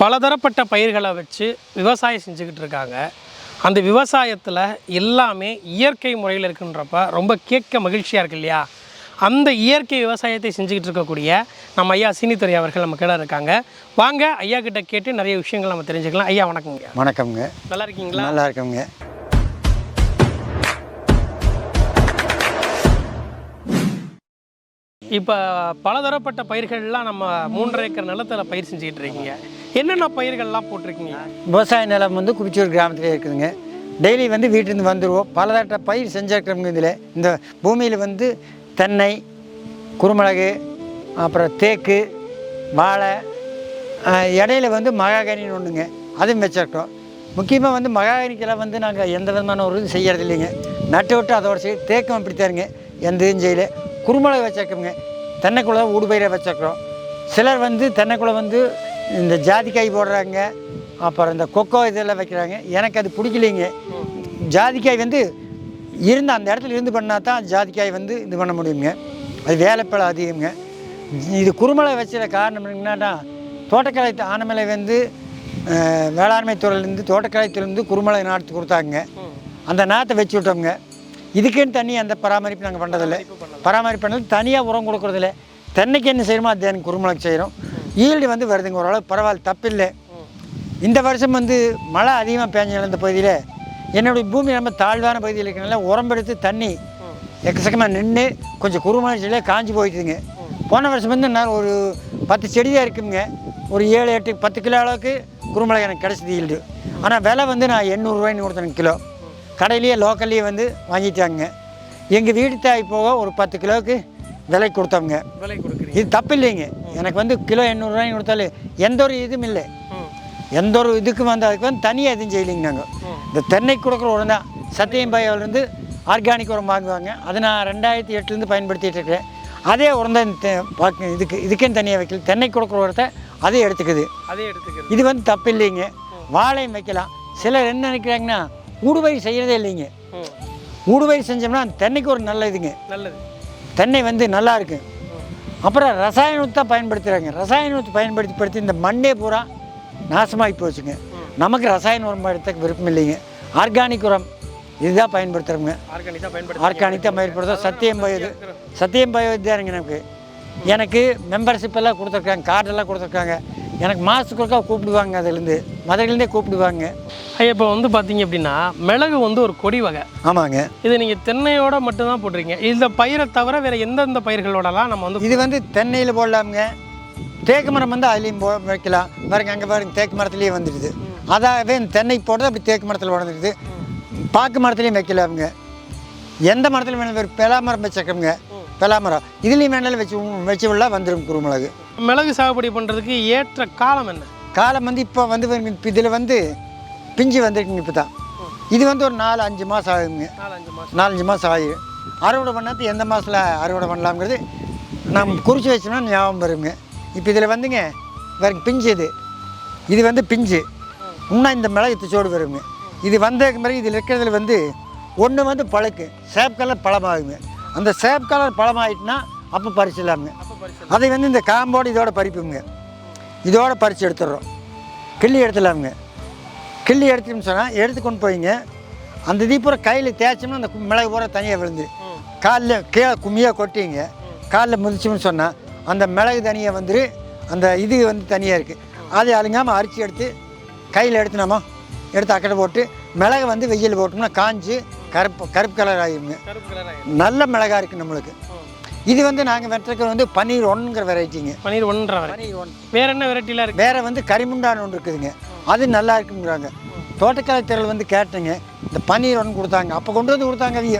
பலதரப்பட்ட பயிர்களை வச்சு விவசாயம் செஞ்சுக்கிட்டு இருக்காங்க. அந்த விவசாயத்தில் எல்லாமே இயற்கை முறையில் இருக்குன்றப்ப ரொம்ப கேட்க மகிழ்ச்சியாக இருக்கு இல்லையா? அந்த இயற்கை விவசாயத்தை செஞ்சுக்கிட்டு இருக்கக்கூடிய நம்ம ஐயா சீனித்துறை அவர்கள் நம்ம கிட்ட இருக்காங்க. வாங்க ஐயா கிட்ட கேட்டு நிறைய விஷயங்கள் நம்ம தெரிஞ்சுக்கலாம். ஐயா வணக்கங்க வணக்கம்ங்க. நல்லா இருக்கீங்களா? நல்லா இருக்கோங்க இப்போ பலதரப்பட்ட பயிர்கள்லாம் நம்ம மூன்றரை ஏக்கர் நிலத்துல பயிர் செஞ்சுக்கிட்டு இருக்கீங்க. என்னென்ன பயிர்கள்லாம் போட்டிருக்கீங்க? விவசாய நிலம் வந்து குபிச்சூர் கிராமத்தில் இருக்குதுங்க. டெய்லி வந்து வீட்டிலேருந்து வந்துடுவோம் பலதட்ட பயிர் செஞ்சிருக்கிறோங்க இதில். இந்த பூமியில் வந்து தென்னை குருமிளகு அப்புறம் தேக்கு வாழை இடையில வந்து மகாகனின்னு ஒன்றுங்க அதுவும் வச்சிருக்கோம் முக்கியமாக வந்து மகாகனிக்கெல்லாம் வந்து நாங்கள் எந்த விதமான ஒரு இது செய்யறது இல்லைங்க. நட்டு விட்டு அதோட செய்ய தேக்கம் அப்படித்தாருங்க எந்த இதுவும் செய்யல. குருமிளகு வச்சிருக்கோங்க தென்னைக்குள்ள ஊடுபயிரை வச்சிருக்கிறோம். சிலர் வந்து தென்னைக்குள்ள வந்து இந்த ஜாதிக்காய் போடுறாங்க அப்புறம் இந்த கொக்கோ இதெல்லாம் வைக்கிறாங்க. எனக்கு அது பிடிக்கலைங்க. ஜாதிக்காய் வந்து இருந்து அந்த இடத்துல இருந்து பண்ணால் தான் ஜாதிக்காய் வந்து இது பண்ண முடியுங்க. அது வேலைப்பழம் அதிகங்க. இது குருமலை வச்சுற காரணம் என்னன்னா தோட்டக்கலை ஆனமலை வந்து வேளாண்மை துறையிலேருந்து தோட்டக்கலை துறையிலேருந்து குருமலை நாற்று கொடுத்தாங்க. அந்த நாற்றை வச்சு விட்டோங்க இதுக்குன்னு தண்ணி அந்த பராமரிப்பு நாங்கள் பண்ணுறதில்ல பராமரிப்பு பண்ணது தனியாக உரம் கொடுக்குறதில்ல. தென்னைக்கு என்ன செய்யணுமோ அது எனக்கு குருமிளகு செய்கிறோம் ஈல்டு வந்து வருதுங்க ஓரளவு. பரவாயில்ல தப்பில்லை. இந்த வருஷம் வந்து மழை அதிகமாக பேஞ்சு இந்த பகுதியில் என்னுடைய பூமி ரொம்ப தாழ்வான பகுதியில் இருக்கிறனால உரம்பெடுத்து தண்ணி எக்கச்சக்கமாக நின்று கொஞ்சம் குருமலை செடியில் காஞ்சி போயிட்டுதுங்க. போன வருஷம் வந்து நான் ஒரு பத்து செடி தான் இருக்குங்க. ஒரு ஏழு எட்டு பத்து கிலோ அளவுக்கு குருமிளகு எனக்கு கிடச்சிது ஈல்டு. ஆனால் விலை வந்து நான் எண்ணூறுரூவாய்னு கொடுத்தேன் கிலோ. கடையிலேயே லோக்கல்லையே வந்து வாங்கிட்டாங்க. எங்கள் வீட்டு தாய் போக ஒரு பத்து கிலோவுக்கு விலை கொடுத்தவங்க. விலை கொடுக்குறீங்க. இது தப்பு இல்லைங்க எனக்கு வந்து கிலோ எண்ணூறுரூவாய்க்கு கொடுத்தாலும் எந்த ஒரு இதுவும் இல்லை. எந்த ஒரு இதுக்கும் வந்து அதுக்கு வந்து தனியாக எதுவும் செய்யலைங்க நாங்கள் இந்த தென்னை கொடுக்குற உரம் தான். சத்தியம் பாயிலிருந்து ஆர்கானிக் உரம் வாங்குவாங்க. அதை நான் ரெண்டாயிரத்தி எட்டுலேருந்து பயன்படுத்திட்டு இருக்கிறேன் அதே உரம் தான் இதுக்கு இதுக்குன்னு தனியாக வைக்கல. தென்னை கொடுக்குற உரத்தை அதே எடுத்துக்குது. அதே எடுத்துக்கிறது இது வந்து தப்பு இல்லைங்க வாழையும் வைக்கலாம். சிலர் என்ன நினைக்கிறாங்கன்னா ஊடுபயிர் செய்கிறதே இல்லைங்க. ஊடுபயிர் செஞ்சோம்னா தென்னைக்கு ஒரு நல்ல இதுங்க. நல்லது. தென்னை வந்து நல்லா இருக்கு. அப்புறம் ரசாயன உரத்தை தான் பயன்படுத்துகிறாங்க ரசாயன உரத்தை பயன்படுத்தி படுத்தி இந்த மண்ணே பூரா நாசமாகி போச்சுங்க. நமக்கு ரசாயன உரம் பயன்படுத்த விருப்பம் இல்லைங்க. ஆர்கானிக் உரம் இதுதான் பயன்படுத்துகிறோங்க ஆர்கானிக் தான் பயன்படுத்துகிறோம் சத்தியம் பயது சத்தியம் தானுங்க எனக்கு எனக்கு மெம்பர்ஷிப் எல்லாம் கொடுத்துருக்காங்க. கார்டெல்லாம் கொடுத்துருக்காங்க. எனக்கு மாதத்துக்கு ஒருக்கா கூப்பிடுவாங்க அதுலேருந்து. மதுரையிலேருந்தே கூப்பிடுவாங்க. ஐயா இப்போ வந்து பார்த்தீங்க அப்படின்னா மிளகு வந்து ஒரு கொடி வகை. ஆமாங்க. இது நீங்கள் தென்னையோட மட்டும்தான் போட்டிருக்கீங்க. இந்த பயிரை தவிர வேறு எந்தெந்த பயிர்களோடலாம் நம்ம வந்து இது வந்து தென்னையில் போடலாமுங்க. தேக்கு மரம் வந்து அதுலேயும் போ வைக்கலாம். பாருங்க அங்கே பாருங்க தேக்கு மரத்துலேயே வந்துடுது அதாகவே தென்னை போடுறது அப்படி தேக்கு மரத்தில் வளர்ந்துடுது பாக்கு மரத்துலேயும் வைக்கலாமுங்க. எந்த மரத்துலையும் வேணும் ஒரு பெலா மரம் வச்சிருக்கோங்க பெலா மரம். இதுலேயும் வேணாலும் வச்சு வச்சு உள்ள வந்துடும் குருமிளகு. மிளகு சாகுபடி பண்ணுறதுக்கு ஏற்ற காலம் என்ன? காலம் வந்து இப்போ வந்து இதில் வந்து பிஞ்சு வந்துருக்குங்க இப்போ தான் இது வந்து ஒரு நாலு அஞ்சு மாதம் ஆகுங்க நாலஞ்சு மாதம் ஆகும் அறுவடை பண்ணாது எந்த மாதத்தில் அறுவடை பண்ணலாம்ங்கிறது நம்ம குறித்து வச்சோம்னா ஞாபகம் வருங்க. இப்போ இதில் வந்துங்க வேற பிஞ்சு இது. இது வந்து பிஞ்சு. இன்னும் இந்த மிளகு திச்சோடு வருங்க. இது வந்ததுக்கு பிறகு இதில் இருக்கிறதுல வந்து ஒன்று வந்து பழுக்கு. சேப் கலர் பழமாகுங்க அந்த சேப் கலர் பழமாயிட்டுனா அப்போ பறிச்சிடலாமுங்க. அதை வந்து இந்த காம்போடு இதோட பறிப்புங்க. இதோட பறித்து எடுத்துடுறோம். கிள்ளி எடுத்துடலாமுங்க. கிள்ளி எடுத்துன்னு சொன்னால் எடுத்து கொண்டு போயிங்க. அந்த பூரா கையில் தேய்ச்சோம்னா அந்த மிளகு பூரா தனியாக விழுந்து. காலில் கீழே கும்மியாக கொட்டிங்க. காலில் மிதிச்சோம்னு சொன்னால் அந்த மிளகு தனியாக வந்துரு அந்த இது வந்து தனியாக இருக்குது அதை அழுங்காமல் அரிச்சு எடுத்து கையில் எடுத்து நம்ம எடுத்து அக்கடை போட்டு மிளகு வந்து வெயில் போட்டோம்னா காஞ்சு கருப்பு கருப்பு கலர் கலர் நல்ல மிளகா இருக்குது நம்மளுக்கு. இது வந்து நாங்கள் வெட்டுறதுக்கு வந்து பன்னீர் ஒன்றுங்கிற வெரைட்டிங்க பன்னீர் ஒன்றரை வரை பன்னீர் ஒன். வேற என்ன வெரைட்டிலாம் இருக்கு? வேற வந்து கரிமுண்டான்னு ஒன்று இருக்குதுங்க. அது நல்லா இருக்குங்கிறாங்க தோட்டக்கலை திரள் வந்து கேட்டேங்க. இந்த பன்னீர் ஒன்று கொடுத்தாங்க. அப்போ கொண்டு வந்து கொடுத்தாங்க அவிய.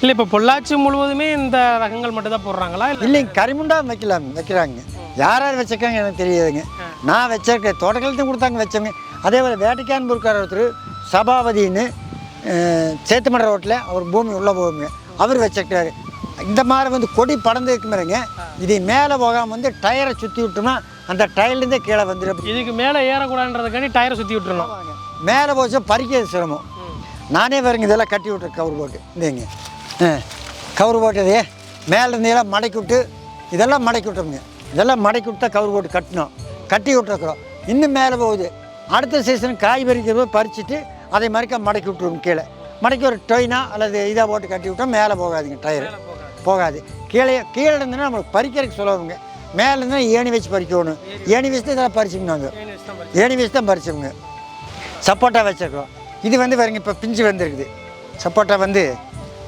இல்லை இப்போ பொள்ளாச்சி முழுவதுமே இந்த ரகங்கள் மட்டும் தான் போடுறாங்களா? இல்லை இல்லைங்க கரிமுண்டா வைக்கலாம் வைக்கிறாங்க. யார் யார் வச்சிருக்காங்க எனக்கு தெரியாதுங்க. நான் வச்சிருக்கேன் தோட்டக்கலை கொடுத்தாங்க வச்சவங்க. அதே போல் வேட்டைக்கான் பொருட்கார ஒருத்தர் சபாபதின்னு சேத்துமட ரோட்டில் அவர் பூமி உள்ளே போகுங்க. அவர் வச்சிருக்காரு இந்த மாதிரி வந்து கொடி படர்ந்துருக்கு மாதிரிங்க இது மேலே போகாமல் வந்து டயரை சுற்றி விட்டோம்னா அந்த டயர்லேருந்தே கீழே வந்துடும். இதுக்கு மேலே ஏறக்கூடாதுன்றதுக்காண்டி டயரை சுற்றி விட்டுறணும். மேலே போச்சு பறிக்கிறது சிரமம். நானே பாருங்க இதெல்லாம் கட்டி விட்றேன் கவர் போட்டு. இந்தேங்க. கவர் போட்டதே மேலே இருந்தெல்லாம் மடக்கி விட்டு இதெல்லாம் மடக்கி விட்டோம்ங்க இதெல்லாம் மடக்கி விட்டு கவர் போட்டு கட்டினோம் கட்டி விட்டுருக்குறோம் இன்னும் மேலே போகுது. அடுத்த சீசன் காய் பறிக்கிறத பறிச்சுட்டு அதை மறுக்க மடக்கி விட்டுருவோம் கீழே. மடக்கி ஒரு டொயினா அல்லது இதாக போட்டு கட்டி விட்டா மேலே போகாதுங்க டயரு. போகாது. கீழே கீழே இருந்துன்னா நம்மளுக்கு பறிக்கிறதுக்கு சொல்லுவாங்க மேலே இருந்தா ஏணி வச்சு பறிக்கணும். ஏணி வச்சு தான் இதெல்லாம் பறிச்சுங்க நாங்கள் ஏணி வச்சு தான் பறிச்சோங்க சப்போட்டா வச்சிருக்கோம் இது வந்து பாருங்க இப்போ பிஞ்சு வந்திருக்குது. சப்போட்டா வந்து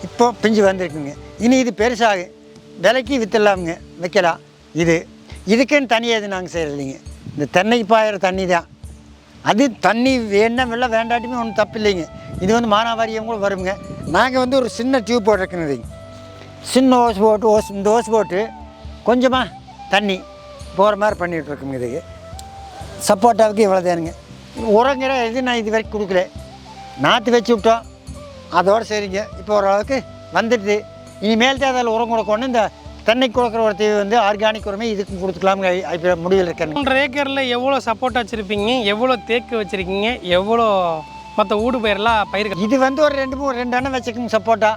இப்போ பிஞ்சு வந்திருக்குங்க. இனி இது பெருசாகும் விலைக்கு விற்றுலாமுங்க வைக்கலாம். இது இதுக்குன்னு தனியாக எதுவும் நாங்கள் செய்கிறது இல்லைங்க இந்த தென்னைக்கு பாயிற தண்ணி தான். அது தண்ணி வேணா வெள்ள வேண்டாட்டுமே ஒன்றும் தப்பு இல்லைங்க இது வந்து மானாவாரியம் கூட வருங்க நாங்கள் வந்து ஒரு சின்ன டியூப் போட்டிருக்குங்க சின்ன ஓஸ் போட்டு ஓஸ் இந்த ஓஸ் போட்டு கொஞ்சமாக தண்ணி போகிற மாதிரி பண்ணிகிட்டு இருக்கோங்க இதுக்கு சப்போட்டாவுக்கு இவ்வளோ தானுங்க. உரங்கிற இது நான் இது வரைக்கும் கொடுக்கல. நாற்று வச்சு விட்டோம். அதோட சரிங்க. இப்போ ஓரளவுக்கு வந்துடுது. இனிமேல் தான் அதில் உரம் கொடுக்கணும் இந்த தென்னை கொடுக்குற உரத்தை வந்து ஆர்கானிக் உரமே இதுக்கும் கொடுத்துக்கலாம்னு ஐ- முடிவில் இருக்கேன். ஒன்றரை ஏக்கரில் எவ்வளோ சப்போட்டா வச்சுருப்பீங்க? எவ்வளோ தேக்கு வச்சுருக்கீங்க? எவ்வளோ மற்ற ஊடு பயிரெல்லாம் பயிர்கள் இது வந்து ஒரு ரெண்டு மூணு ரெண்டு அண்ணன் வச்சுக்கோங்க சப்போட்டா.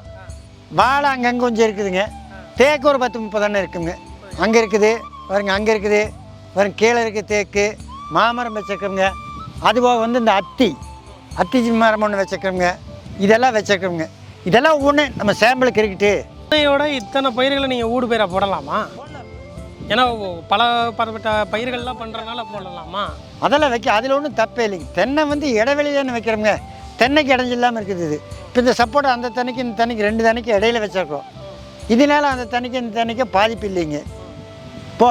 வாழை அங்கங்கே கொஞ்சம் இருக்குதுங்க. தேக்கு ஒரு பத்து முப்பது அண்ணன் இருக்குங்க. அங்கே இருக்குது பாருங்க அங்கே இருக்குது. பாருங்க கீழே இருக்குது தேக்கு. மாமரம் வச்சுருக்கோங்க அதுபோக வந்து இந்த அத்தி. அத்தி மரம் ஒன்று வச்சுருக்கோங்க இதெல்லாம் வச்சுருக்கோங்க இதெல்லாம் ஒன்று நம்ம சாம்பிளுக்கு இருக்குட்டு. தென்னையோட இத்தனை பயிர்களை நீங்கள் ஊடு பயிராக போடலாமா? ஏன்னா பல பரப்பட்ட பயிர்கள்லாம் பண்ணுறதுனால போடலாமா? அதெல்லாம் வைக்க அதில் ஒன்றும் தப்பே இல்லைங்க. தென்னை வந்து இடைவெளி தானே வைக்கிறோங்க தென்னைக்கு இடைஞ்சு இல்லாமல் இருக்குது இது. இப்போ இந்த சப்போட்டா அந்த தண்ணிக்கு இந்த தண்ணிக்கு ரெண்டு தண்ணிக்கு இடையில வச்சிருக்கோம். இதனால அந்த தண்ணிக்கு இந்த தண்ணிக்கு பாதிப்பு இல்லைங்க. இப்போ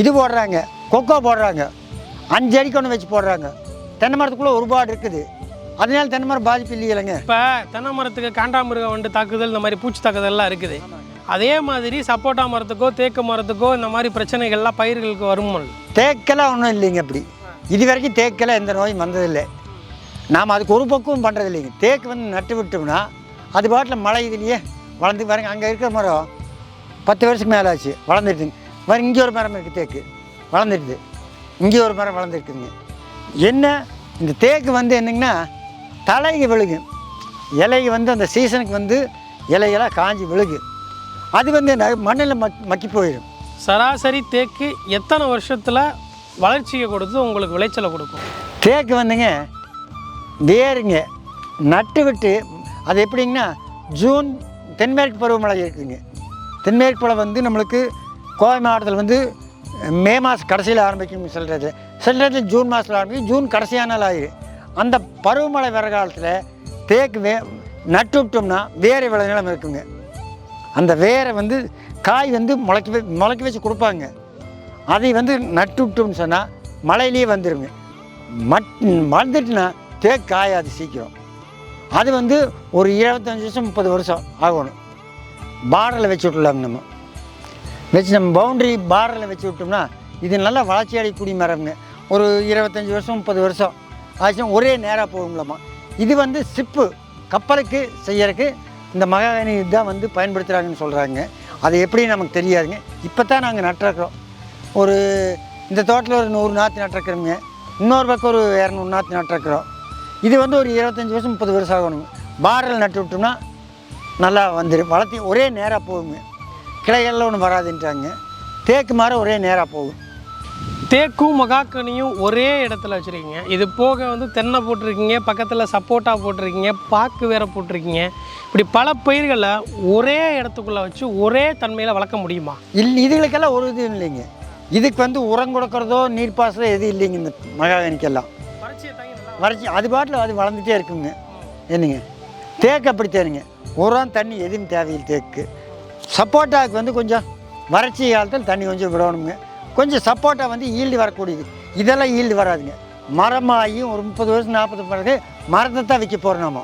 இது போடுறாங்க கொக்கோ போடுறாங்க. அஞ்சு அடிக்கு ஒன்று வச்சு போடுறாங்க. தென்னை மரத்துக்குள்ளே ஒரு பாடு இருக்குது. அதனால தென்னை மரம் பாதிப்பு இல்லைங்க இப்போ தென்னை மரத்துக்கு காண்டாமிருகம் வந்து தாக்குதல் இந்த மாதிரி பூச்சி தாக்குதல்லாம் இருக்குது. அதே மாதிரி சப்போட்டா மரத்துக்கோ தேக்கு மரத்துக்கோ இந்த மாதிரி பிரச்சனைகள்லாம் பயிர்களுக்கு வருமோ தேக்கெல்லாம் ஒன்றும் இல்லைங்க அப்படி. இது வரைக்கும் தேக்கெல்லாம் எந்த நோயும் வந்ததில்லை. நாம் அதுக்கு ஒரு பக்குவம் பண்ணுறது இல்லைங்க தேக்கு வந்து நட்டு விட்டோம்னா அது பாட்டில் மழை இதுலேயே வளர்ந்து பாருங்க அங்கே இருக்கிற மரம் பத்து வருஷத்துக்கு மேலே ஆச்சு வளர்ந்துட்டுங்க பாருங்க இங்கே ஒரு மரம் இருக்குது தேக்கு. வளர்ந்துடுது இங்கே ஒரு மரம் வளர்ந்துருக்குதுங்க. என்ன? இந்த தேக்கு வந்து என்னங்கன்னா தலைக்கு விழுகு இலைக்கு வந்து அந்த சீசனுக்கு வந்து இலையெல்லாம் காஞ்சி விழுகு. அது வந்து மண்ணில் மக் மக்கி போயிடும். சராசரி தேக்கு எத்தனை வருஷத்தில் வளர்ச்சியை கொடுத்து உங்களுக்கு விளைச்சலை கொடுக்கும்? தேக்கு வந்துங்க வேருங்க நட்டு விட்டு அது எப்படிங்கன்னா ஜூன் தென்மேற்கு பருவமழை இருக்குதுங்க தென்மேற்கு பழம் வந்து நம்மளுக்கு கோவை மாவட்டத்தில் வந்து மே மாதம் கடைசியில் ஆரம்பிக்கும் சொல்கிறது இடத்துல ஜூன் மாதத்தில் ஆரம்பிக்கும் ஜூன் கடைசியான நாள் ஆயிடும் அந்த பருவமழை வர காலத்தில் தேக்கு வே நட்டு விட்டோம்னா வேறு விளை நிலம் இருக்குங்க. அந்த வேரை வந்து காய் வந்து முளைக்க வை- முளைக்க வச்சு கொடுப்பாங்க. அதை வந்து நட்டு விட்டோம்னு சொன்னால் மழையிலேயே வந்துடுங்க மட் வளர்ந்துட்டுனா தேக்கு காயாது சீக்கிரம். அது வந்து ஒரு இருபத்தஞ்சி வருஷம் முப்பது வருஷம் ஆகணும். பார்டரில் வச்சு விட்டுலாங்க நம்ம. வச்சு நம்ம பவுண்டரி பார்டரில் வச்சு விட்டோம்னா இது நல்லா வளர்ச்சி அடையக்கூடிய மரம்ங்க. ஒரு இருபத்தஞ்சி வருஷம் முப்பது வருஷம் ஆச்சும் ஒரே நேராக போகுங்களாம்மா இது வந்து சிப்பு கப்பலுக்கு செய்யறதுக்கு இந்த மகாகனி தான் வந்து பயன்படுத்துகிறாங்கன்னு சொல்கிறாங்க அது எப்படி நமக்கு தெரியாதுங்க. இப்போ தான் நாங்கள் நட்டுருக்குறோம் ஒரு இந்த தோட்டத்தில் ஒரு நூறு நாற்று நட்டுருக்குறோங்க இன்னொரு பக்கம் ஒரு இரநூறு நாற்று நட்டுருக்குறோம். இது வந்து ஒரு இருபத்தஞ்சி வருஷம் முப்பது வருஷம் ஆகணுங்க. பார்டரில் நட்டு விட்டோம்னா நல்லா வந்துடும் வளர்த்தி ஒரே நேராக போகுங்க. கிளைகள்ல ஒன்றும் வராதுன்ட்டாங்க தேக்கு மரம் ஒரே நேராக போகும். தேக்கும் மகாக்கனியும் ஒரே இடத்துல வச்சுருக்கீங்க. இது போக வந்து தென்னை போட்டிருக்கீங்க பக்கத்தில் சப்போட்டா போட்டிருக்கீங்க பாக்கு வேற போட்டிருக்கீங்க. இப்படி பல பயிர்களை ஒரே இடத்துக்குள்ளே வச்சு ஒரே தன்மையில் வளர்க்க முடியுமா? இல் இதுகளுக்கெல்லாம் ஒரு இது இல்லைங்க. இதுக்கு வந்து உரம் கொடுக்கறதோ நீர் பாசதோ எதுவும் இல்லைங்க இந்த மகாகனிக்கெல்லாம். வறட்சி அது பாட்டில் அது வளர்ந்துட்டே இருக்குங்க. என்னங்க? தேக்கு அப்படி தேருங்க உரம் தண்ணி எதுவும் தேவையில்லை தேக்கு. சப்போட்டாவுக்கு வந்து கொஞ்சம் வறட்சி காலத்தில் தண்ணி கொஞ்சம் விடணுங்க. கொஞ்சம் சப்போட்டா வந்து ஈல்டு வரக்கூடியது. இதெல்லாம் ஈல்டு வராதுங்க. மரமாகி ஒரு முப்பது வருஷம் நாற்பது பிறகு மரத்தை தான் விற்க போகிறோம் நாம.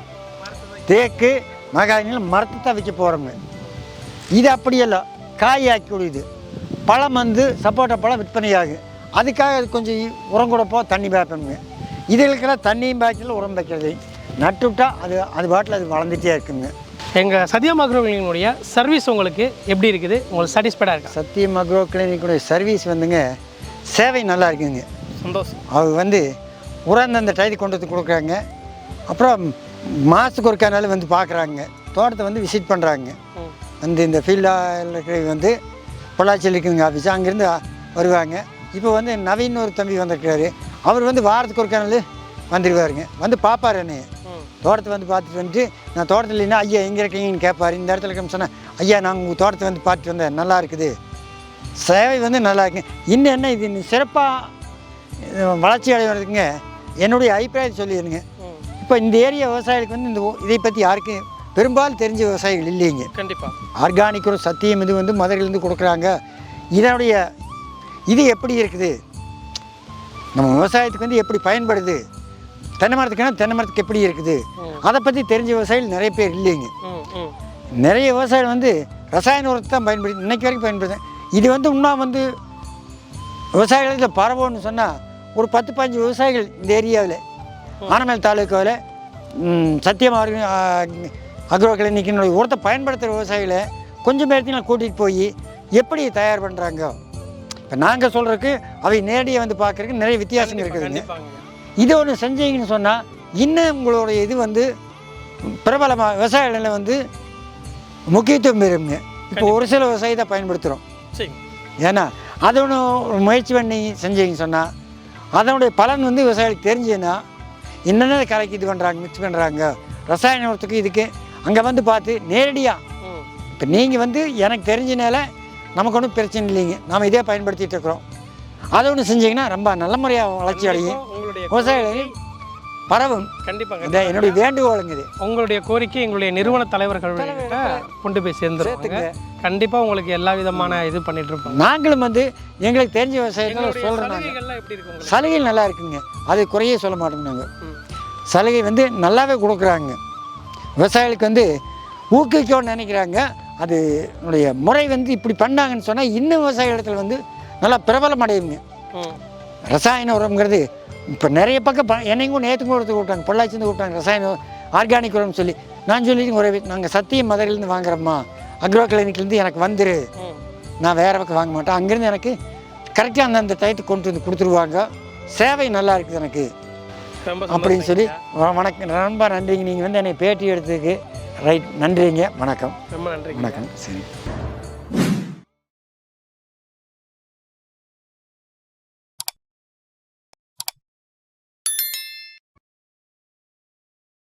தேக்கு மகாயினில் மரத்தை தான் விற்க போகிறோங்க இது அப்படியெல்லாம் காய் ஆக்கக்கூடியது. பழம் வந்து சப்போட்டா பழம் விற்பனையாகும் அதுக்காக அது கொஞ்சம் இ- உரம் கொடுப்போ தண்ணி வைப்போங்க இதுகளுக்கெல்லாம் தண்ணியும் பாய்ச்சல உரம் வைக்கிறது நட்டு விட்டா அது அது பாட்டில் அது வளர்ந்துட்டே இருக்குங்க. எங்கள் சத்யம் அக்ரோவினுடைய சர்வீஸ் உங்களுக்கு எப்படி இருக்குது? உங்களுக்கு சாட்டிஸ்ஃபைடாக இருக்கா? சத்தியம் அக்ரோ கிளினிக்குடைய சர்வீஸ் வந்துங்க சேவை நல்லா இருக்குங்க சந்தோஷம். அவங்க வந்து உரம் அந்த டயத்துக்கு கொண்டு வந்து கொடுக்குறாங்க. அப்புறம் மாதத்துக்கு ஒருக்கானாலும் வந்து பார்க்குறாங்க. தோட்டத்தை வந்து விசிட் பண்ணுறாங்க. வந்து இந்த ஃபீல்டில் இருக்கிற வந்து பொள்ளாச்சியில் இருக்குங்க ஆஃபீஸ் அங்கேருந்து வருவாங்க. இப்போ வந்து நவீன் ஒரு தம்பி வந்திருக்காரு அவர் வந்து வாரத்துக்கு ஒரு கிணறு வந்துடுவாருங்க வந்து பார்ப்பார் என்னைய. தோட்டத்தை வந்து பார்த்துட்டு வந்துட்டு நான் தோட்டத்தில் இல்லைன்னா ஐயா எங்கே இருக்கீங்கன்னு கேட்பாரு இந்த இடத்துல இருக்கேன்னு சொன்னேன். ஐயா நான் உங்கள் தோட்டத்தை வந்து பார்த்துட்டு வந்தேன். நல்லா இருக்குது. சேவை வந்து நல்லா இருக்குங்க இன்னும் என்ன இது? சிறப்பாக வளர்ச்சி அடைவதுக்குங்க என்னுடைய அபிப்பிராயத்தை சொல்லிடுங்க. இப்போ இந்த ஏரியா விவசாயிகளுக்கு வந்து இந்த இதை பற்றி யாருக்கும் பெரும்பாலும் தெரிஞ்ச விவசாயிகள் இல்லைங்க. கண்டிப்பாக ஆர்கானிக் ஒரு சத்தியம் இது வந்து மதுரையிலேருந்து கொடுக்குறாங்க. இதனுடைய இது எப்படி இருக்குது? நம்ம விவசாயத்துக்கு வந்து எப்படி பயன்படுது? தென்னை மரத்துக்குன்னா தென்னை மரத்துக்கு எப்படி இருக்குது. அதை பற்றி தெரிஞ்ச விவசாயிகள் நிறைய பேர் இல்லைங்க. நிறைய விவசாயிகள் வந்து ரசாயன உரத்தை தான் பயன்படுத்தி இன்னைக்கு வரைக்கும் பயன்படுத்தேன் இது வந்து இன்னும் வந்து விவசாயிகளுக்கு பரவோன்னு சொன்னால் ஒரு பத்து பதினஞ்சு விவசாயிகள் இந்த ஏரியாவில் ஆனமேல் தாலுக்காவில் சத்தியம் அக்ரோ கிளினிக்கினுடைய உரத்தை பயன்படுத்துகிற விவசாயிகளை கொஞ்சம் பேர்த்தையும் நான் கூட்டிகிட்டு போய் எப்படி தயார் பண்ணுறாங்க இப்போ நாங்கள் சொல்கிறதுக்கு அவை நேரடியாக வந்து பார்க்குறதுக்கு நிறைய வித்தியாசம் இருக்குதுங்க இது ஒன்று செஞ்சீங்கன்னு சொன்னால் இன்னும் உங்களுடைய இது வந்து பிரபலமாக விவசாயிகளில் வந்து முக்கியத்துவம் பெறுங்க இப்போ ஒரு சில விவசாயி தான் பயன்படுத்துகிறோம் ஏன்னா அது ஒன்று முயற்சி பண்ணி செஞ்சீங்கன்னு சொன்னால் அதனுடைய பலன் வந்து விவசாயிகளுக்கு தெரிஞ்சுன்னா என்னென்ன கலக்கி இது பண்ணுறாங்க மிக்ஸ் பண்ணுறாங்க ரசாயன உரத்துக்கு இதுக்கு அங்கே வந்து பார்த்து நேரடியாக இப்போ நீங்கள் வந்து எனக்கு தெரிஞ்சனால நமக்கு ஒன்றும் பிரச்சனை இல்லைங்க. நாம் இதே பயன்படுத்திட்டு இருக்கிறோம். அதை ஒன்று செஞ்சீங்கன்னா ரொம்ப நல்ல முறையாக வளர்ச்சி அடையும். உங்களுடைய விவசாயிகள் பரவும். கண்டிப்பாக இதான் என்னுடைய வேண்டுகோளுங்க இது. உங்களுடைய கோரிக்கை எங்களுடைய நிறுவன தலைவர்கள் கொண்டு போய் சேர்ந்துருவாங்க. சேர்த்துங்க. கண்டிப்பாக உங்களுக்கு எல்லா விதமான இது பண்ணிட்டு இருப்பாங்க நாங்களும் வந்து எங்களுக்கு தெரிஞ்ச விவசாயத்தில் சொல்கிறோம் சலுகை நல்லா இருக்குங்க. அது குறையே சொல்ல மாட்டோம் நாங்கள். சலுகை வந்து நல்லாவே கொடுக்குறாங்க. விவசாயிகளுக்கு வந்து ஊக்குவிக்கணும்னு நினைக்கிறாங்க. அது உடைய முறை வந்து இப்படி பண்ணாங்கன்னு சொன்னால் இன்னும் விவசாய இடத்துல வந்து நல்லா பிரபலம் அடையுங்க ரசாயன உரம்ங்கிறது இப்போ நிறைய பக்கம் ப என்னைக்கும் நேற்றுக்கும் ஒருத்தர் கூப்பிட்டாங்க பொள்ளாச்சிருந்து கூப்பிட்டாங்க ரசாயன ஆர்கானிக் உரம்னு சொல்லி. நான் சொல்லிட்டு ஒரு நாங்கள் சத்திய மதுரையிலேருந்து வாங்குறோம்மா. அக்ரோ கிளினிக்லேருந்து எனக்கு வந்துரு. நான் வேற பக்கம் வாங்க மாட்டேன். அங்கேருந்து எனக்கு கரெக்டாக அந்தந்த டயத்துக்கு கொண்டு வந்து கொடுத்துருவாங்க. சேவை நல்லா இருக்குது எனக்கு. அப்படின்னு சொல்லி வணக்கம். ரொம்ப நன்றிங்க. நீங்கள் வந்து என்னை பேட்டி எடுத்ததுக்கு. ரைட் நன்றிங்க. வணக்கம். ரொம்ப நன்றி வணக்கம் சரி.